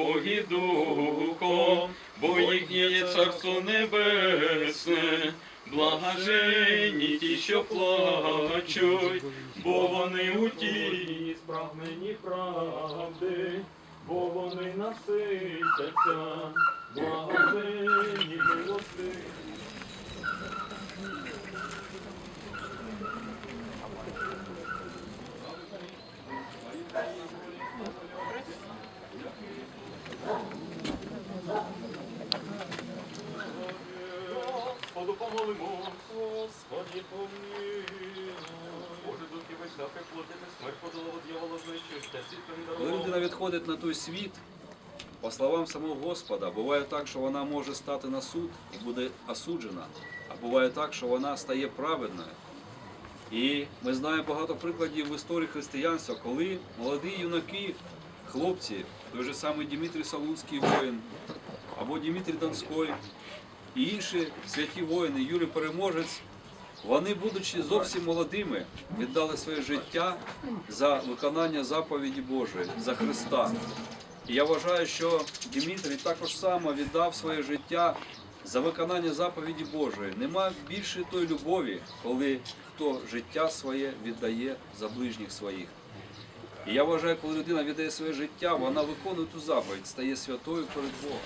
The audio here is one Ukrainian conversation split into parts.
Боги Духом, бо їхнє царство небесне, блаженні ті, що плачуть, бо вони у тій справнені правди, бо вони наситяться, блаженні милости. Господу помолимо, Господи помилуй. Коли людина відходить на той світ, по словам самого Господа, буває так, що вона може стати на суд і буде осуджена, а буває так, що вона стає праведною. І ми знаємо багато прикладів в історії християнства, коли молоді юнаки, хлопці, той же самий Дмитрій Салуцький воїн, або Дмитрій Донський, і інші святі воїни, Юрій Переможець, вони, будучи зовсім молодими, віддали своє життя за виконання заповіді Божої, за Христа. І я вважаю, що Дмитрій також само віддав своє життя за виконання заповіді Божої. Нема більше той любові, коли хто життя своє віддає за ближніх своїх. І я вважаю, коли людина віддає своє життя, вона виконує ту заповідь, стає святою перед Богом.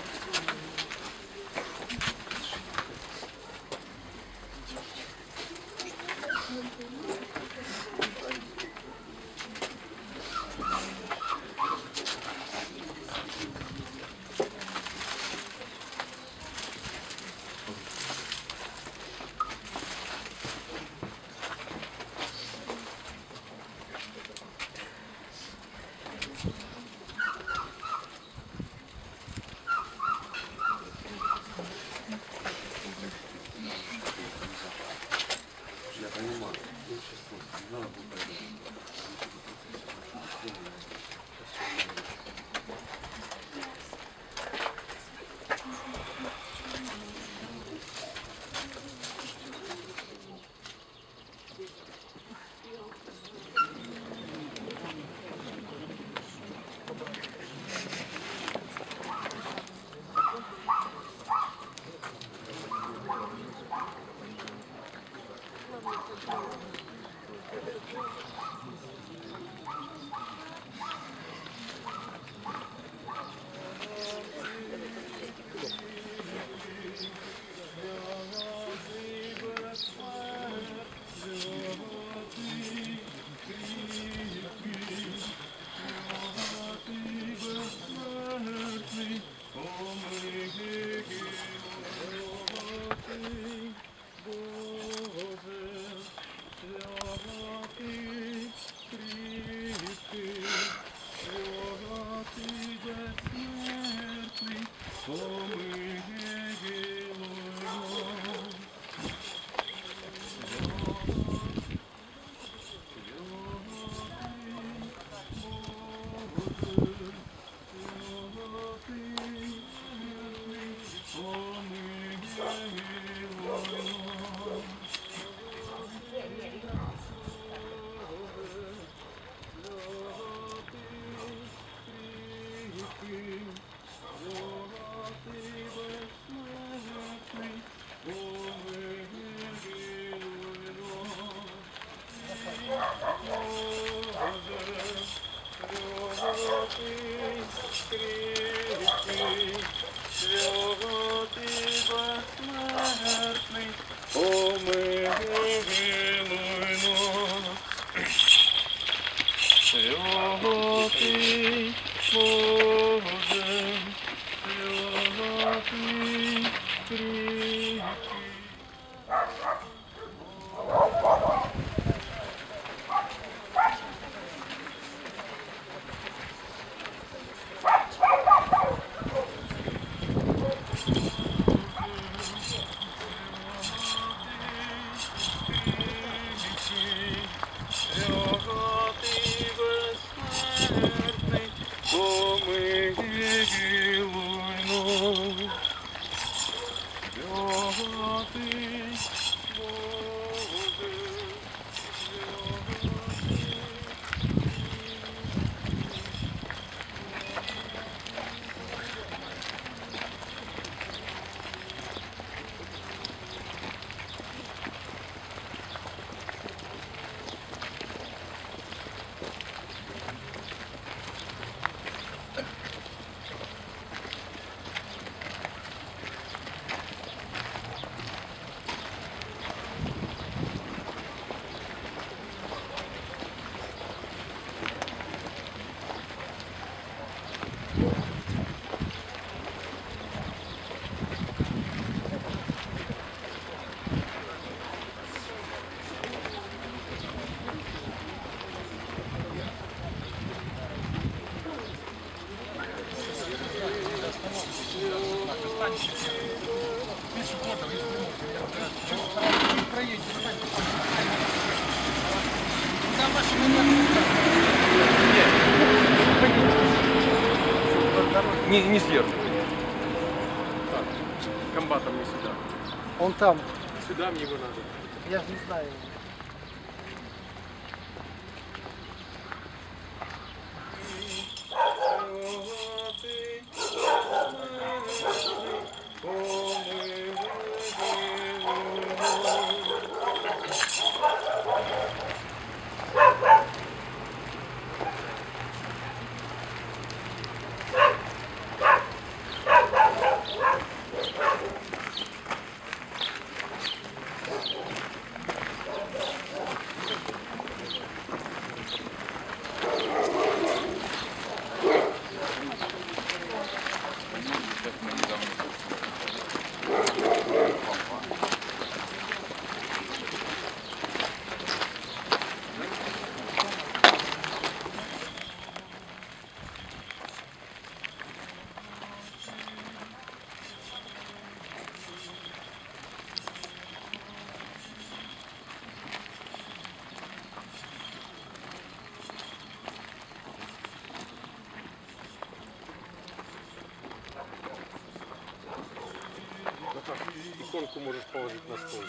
Иконку можешь положить на стол.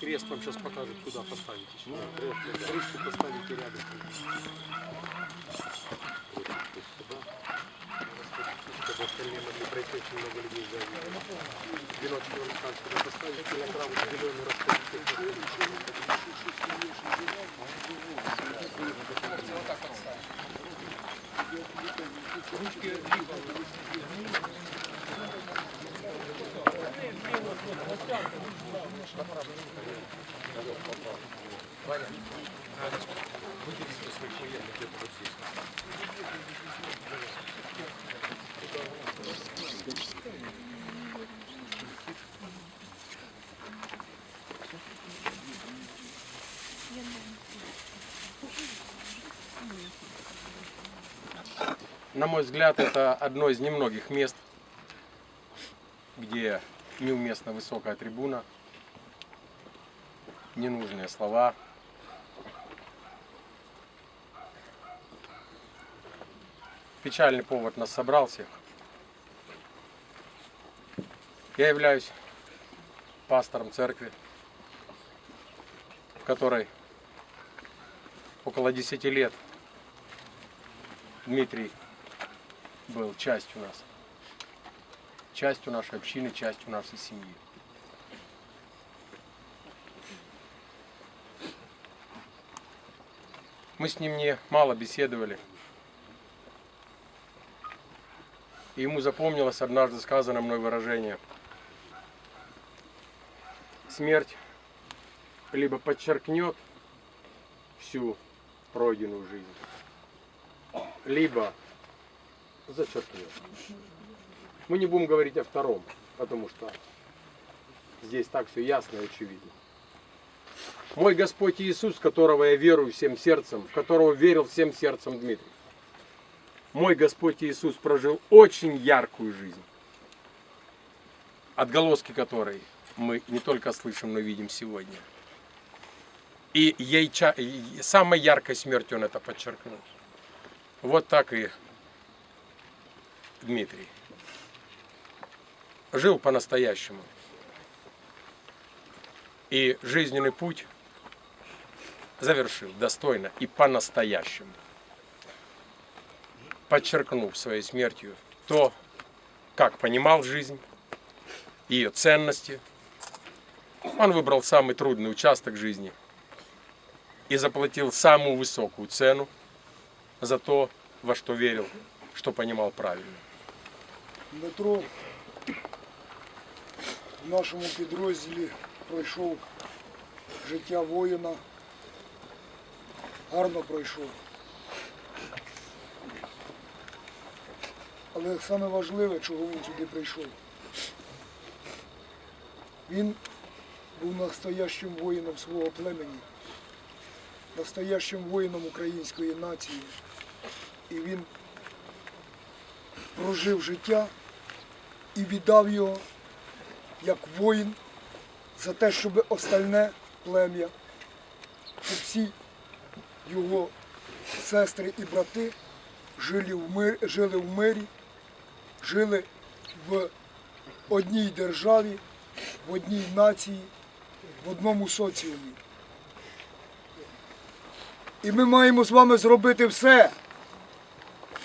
Крест вам сейчас покажет, куда поставить. еще. Крест, Ручку поставите рядом. Чтобы остальные могли пройти, очень много людей сзади. Веночки вам скажут, куда поставить. Килограмм зеленый На мой взгляд, это одно из немногих мест, где неуместна высокая трибуна, ненужные слова. Печальный повод нас собрал всех. Я являюсь пастором церкви, в которой около 10 лет Дмитрий был частью нас. Частью нашей общины, частью нашей семьи. Мы с ним не мало беседовали. И ему запомнилось однажды сказанное мной выражение. Смерть либо подчеркнет всю пройденную жизнь, либо зачеркнет. Мы не будем говорить о втором, потому что здесь так все ясно и очевидно. Мой Господь Иисус, которого я верую всем сердцем, в которого верил всем сердцем Дмитрий. Мой Господь Иисус прожил очень яркую жизнь, отголоски которой мы не только слышим, но видим сегодня. И ей и самой яркой смертью он это подчеркнул. Вот так и Дмитрий. Жил по-настоящему. И жизненный путь завершил достойно и по-настоящему. Подчеркнув своей смертью то, как понимал жизнь, ее ценности. Он выбрал самый трудный участок жизни и заплатил самую высокую цену за то, во что верил, что понимал правильно. Дмитро в нашому підрозділі пройшов життя воїна. Гарно пройшов. Але саме важливе, чого він сюди прийшов. Він був настоящим воїном свого племені, настоящим воїном української нації. І він прожив життя і віддав його як воїн за те, щоб остальне плем'я, щоб всі його сестри і брати жили в, мир, жили в мирі, жили в одній державі, в одній нації, в одному соціумі. І ми маємо з вами зробити все,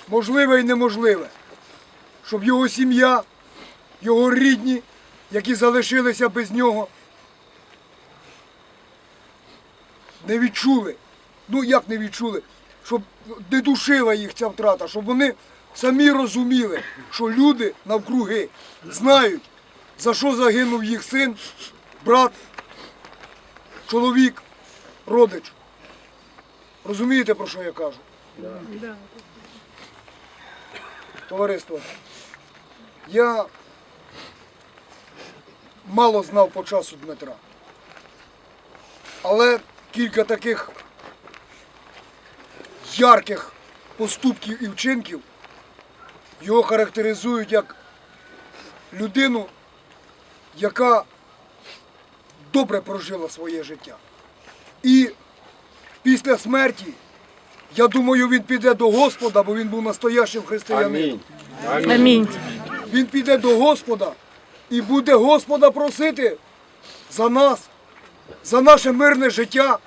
можливе і неможливе, щоб його сім'я, його рідні, які залишилися без нього, не відчули. Ну як не відчули? Щоб не душила їх ця втрата, щоб вони самі розуміли, що люди навкруги знають, за що загинув їх син, брат, чоловік, родич. Розумієте, про що я кажу? Товариство, я мало знав по часу Дмитра. Але кілька таких ярких поступків і вчинків його характеризують як людину, яка добре прожила своє життя. І після смерті, я думаю, він піде до Господа, бо він був настоящим християнином. Амінь. Амінь. Він піде до Господа і буде Господа просити за нас, за наше мирне життя,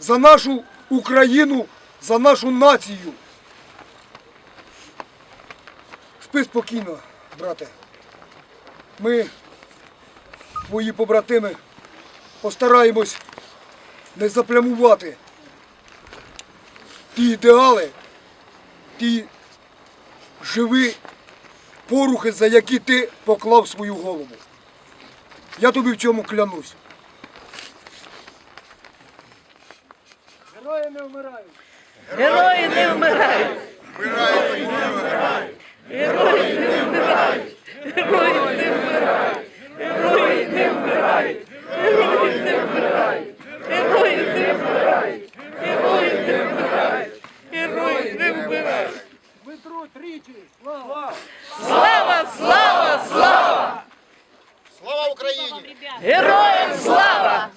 за нашу Україну, за нашу націю. Спи спокійно, брате. Ми, твої побратими, постараємось не заплямувати ті ідеали, ті живі порухи, за які ти поклав свою голову. Я тобі в цьому клянусь. Герої не вмирають. Герої не вмирають. Герої не вмирають. Герої не вмирають. Герої не вмирають. Герої не вбирають. Герої не вбирають. Дмитро тричі, слава! Слава, слава, слава! Слава Україні! Героям слава!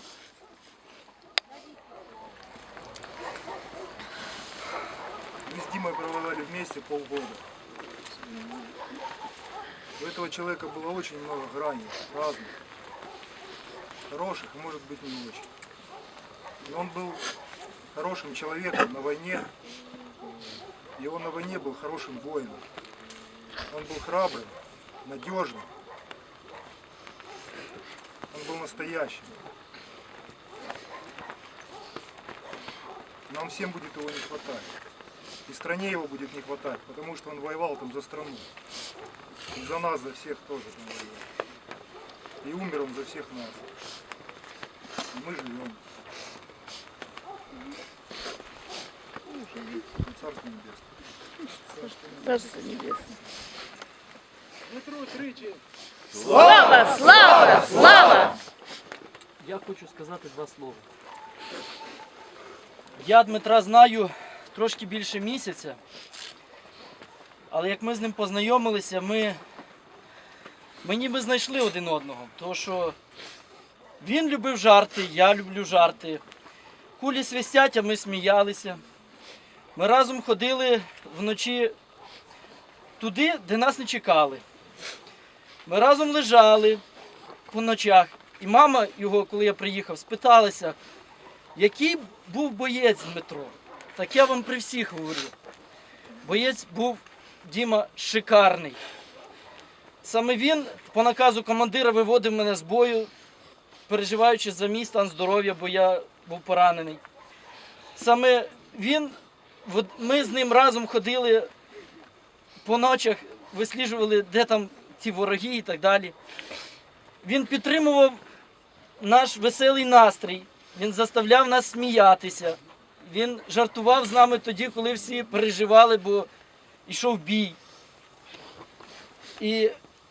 Мы с Димой проводили вместе полгода. У этого человека было очень много граней, разных. Хороших может быть, не очень. И он был хорошим человеком на войне. И он на войне был хорошим воином. Он был храбрым, надежным. Он был настоящим. Нам всем будет его не хватать. И стране его будет не хватать, потому что он воевал там за страну. И за нас, за всех тоже там воевал. И умер он за всех нас. И мы живем. Царство небесное. Царство тричі! Слава, слава, слава! Я хочу сказати два слова. Я Дмитра знаю трошки більше місяця, але як ми з ним познайомилися, ми, ми ніби знайшли один одного. Тому що він любив жарти, я люблю жарти. Кулі свистять, а ми сміялися. Ми разом ходили вночі туди, де нас не чекали. Ми разом лежали по ночах. І мама його, коли я приїхав, спиталася, який був боєць Дмитро. Так я вам при всіх говорю. Боєць був Діма шикарний. Саме він по наказу командира виводив мене з бою, переживаючи за мій стан здоров'я, бо я був поранений. Саме він, ми з ним разом ходили по ночах, висліджували, де там ті вороги і так далі. Він підтримував наш веселий настрій, він заставляв нас сміятися. Він жартував з нами тоді, коли всі переживали, бо йшов бій. І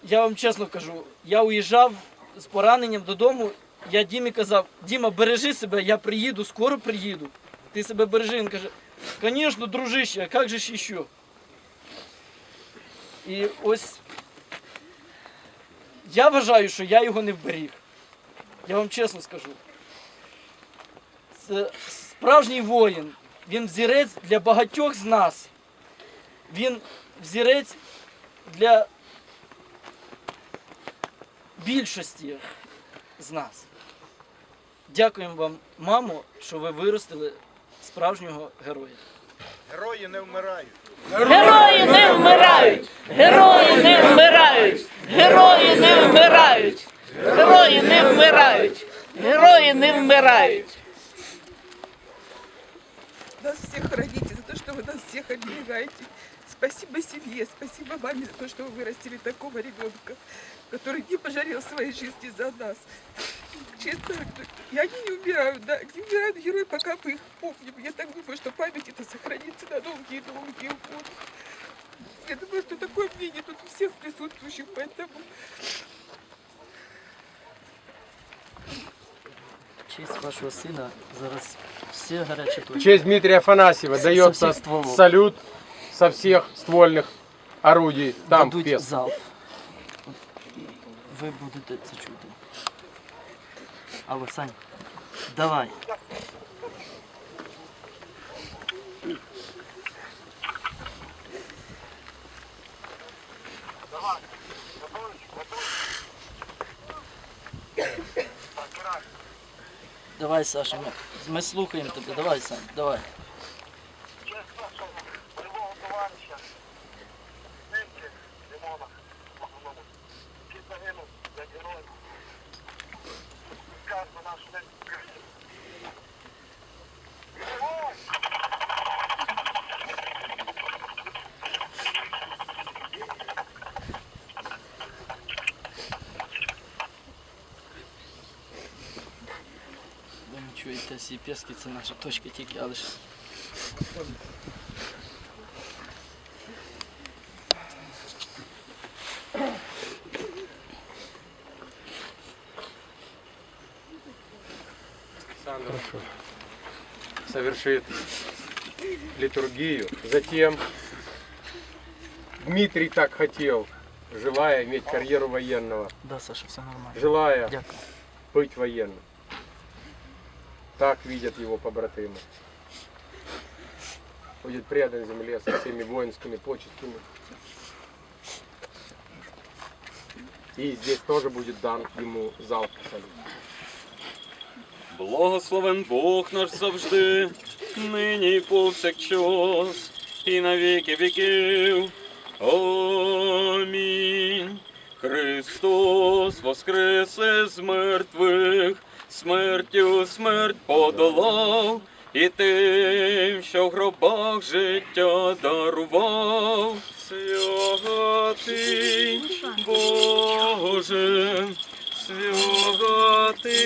я вам чесно кажу, я уїжджав з пораненням додому. Я Дімі казав, Діма, бережи себе, я приїду, скоро приїду. Ти себе бережи. Він каже, звісно, дружище, а як же ж іще? І ось я вважаю, що я його не вберіг. Я вам чесно скажу. Це, справжній воїн. Він взірець для багатьох з нас. Він взірець для більшості з нас. Дякуємо вам, мамо, що ви виростили справжнього героя. Герої не вмирають. Герої не вмирають! Герої не вмирають! Герої не вмирають! Герої не вмирають! Герої не вмирають! нас всех храните, за то, что вы нас всех оберегаете. Спасибо семье, спасибо маме за то, что вы вырастили такого ребенка, который не пожалел своей жизни за нас. Честно, и они не умирают, да, не умирают герои, пока мы их помним. Я так думаю, что память это сохранится на долгие-долгие годы. Я думаю, что такое мнение тут у всех присутствующих, поэтому честь вашого сина зараз всі гарячі В точки. честь Дмитрия Афанасьева Со дается салют со всех ствольных орудий. Там дадуть пес. залп. Ви будете це чути. Алло, Сань, давай. Давай, Саша, ми, ми слухаємо тебе. Давай, Сань, давай. не чуєте, Сіпєски це наша точка тільки, але ж Александр совершит литургию. Затем Дмитрий так хотел, желая иметь карьеру военного, да, Саша, все нормально. желая Дякую. быть военным. Так видят его побратимы. Будет предан земле со всеми воинскими почестями. И здесь тоже будет дан ему залп салют. Благословен Бог наш завжди, нині і повсякчас, і на віки віків. Амінь. Христос воскресе з мертвих, Смертю смерть подолав, і тим, що в гробах життя дарував. Святий Боже, святий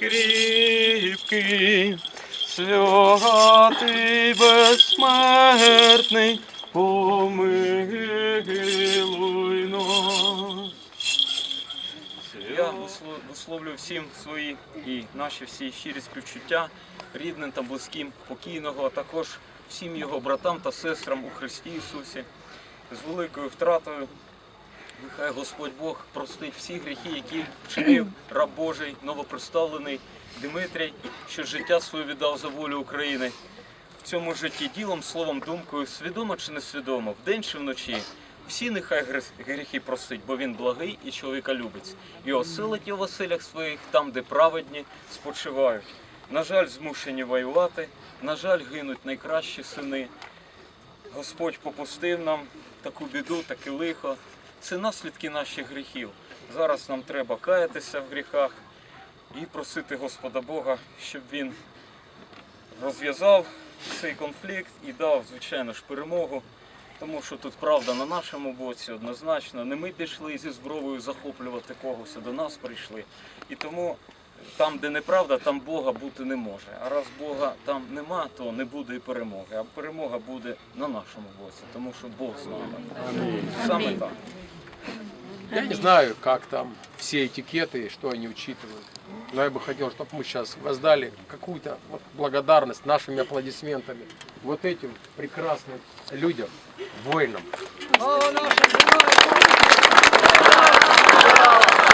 кріпкий, святий безсмертний, помилуй висло- висловлюю всім свої і наші всі щирі співчуття рідним та близьким покійного, а також всім його братам та сестрам у Христі Ісусі з великою втратою. Нехай Господь Бог простить всі гріхи, які вчинив раб Божий, новоприставлений Дмитрій, що життя своє віддав за волю України. В цьому житті ділом, словом, думкою, свідомо чи несвідомо, вдень чи вночі. Всі нехай гріхи простить, бо він благий і чоловіка любить. І оселить його в оселях своїх, там, де праведні спочивають. На жаль, змушені воювати, на жаль, гинуть найкращі сини. Господь попустив нам таку біду, таке лихо. Це наслідки наших гріхів. Зараз нам треба каятися в гріхах і просити Господа Бога, щоб Він розв'язав цей конфлікт і дав, звичайно ж, перемогу. Тому що тут правда на нашому боці однозначно. Не ми пішли зі зброєю захоплювати когось, а до нас прийшли. І тому там, де неправда, там Бога бути не може. А раз Бога там нема, то не буде і перемоги. А перемога буде на нашому боці, тому що Бог з нами. Саме так. Я не знаю, как там все этикеты и что они учитывают. Но я бы хотел, чтобы мы сейчас воздали какую-то вот благодарность нашими аплодисментами вот этим прекрасным людям, воинам. Слава!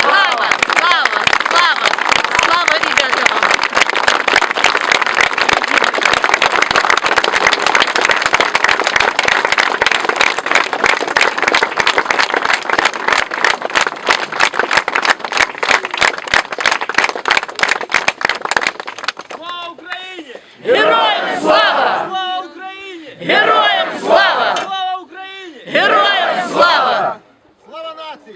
Слава! Слава! Слава, ребята, вам! Героям слава! Слава Україні! Героям слава! Слава Україні! Героям слава! Слава нації!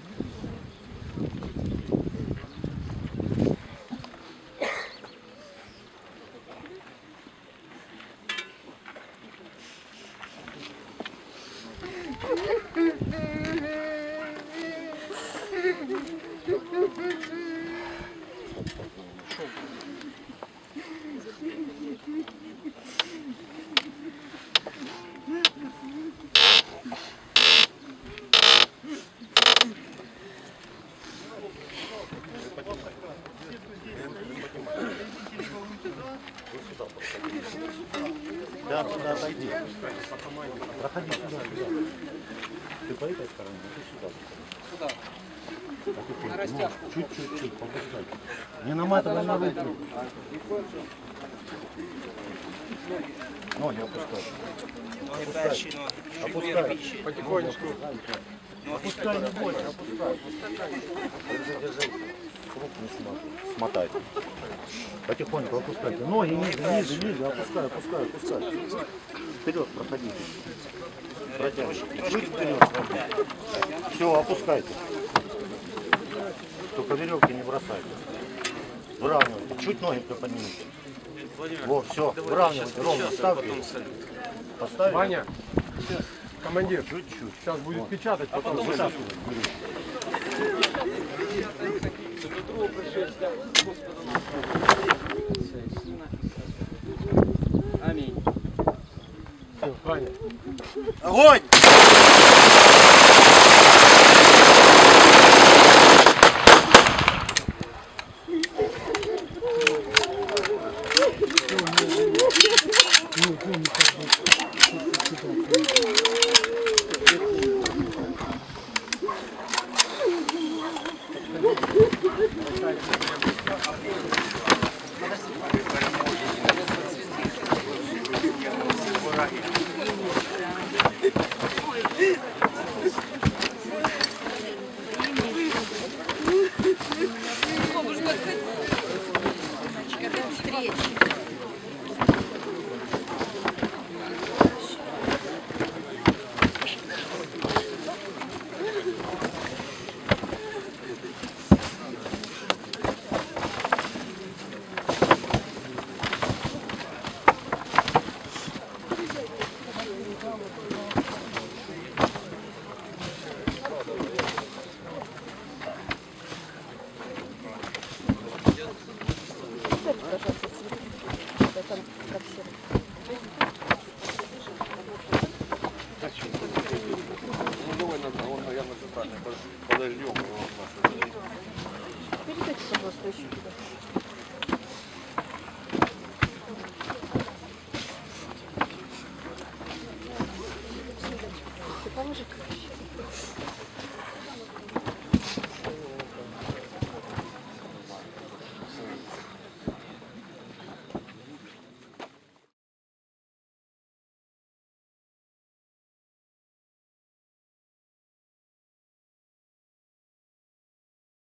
Да, сюда отойди. Проходи сюда, сюда. Ты по этой стороне, а ты сюда. Сюда. А ты, ну, чуть-чуть, чуть, попускай. Не наматывай на руку. Ноги опускай. Опускай. Опускай. Потихонечку. Опускай, не бойся, опускай. Держи, держи. Рук не смотай. Смотай. Потихоньку опускайте. Ноги ниже, ниже, ниже. Опускай, опускай, опускай. Вперед проходите. Протягивайте. Чуть вперед. Все, опускайте. Только веревки не бросайте. Выравнивайте. Чуть ноги приподнимите. Вот, все. Выравнивайте. Ровно ставьте. Поставили? Ваня, командир, Чуть-чуть. сейчас будет печатать, потом Вытаскивай. Амінь. Все, Ваня. Огонь!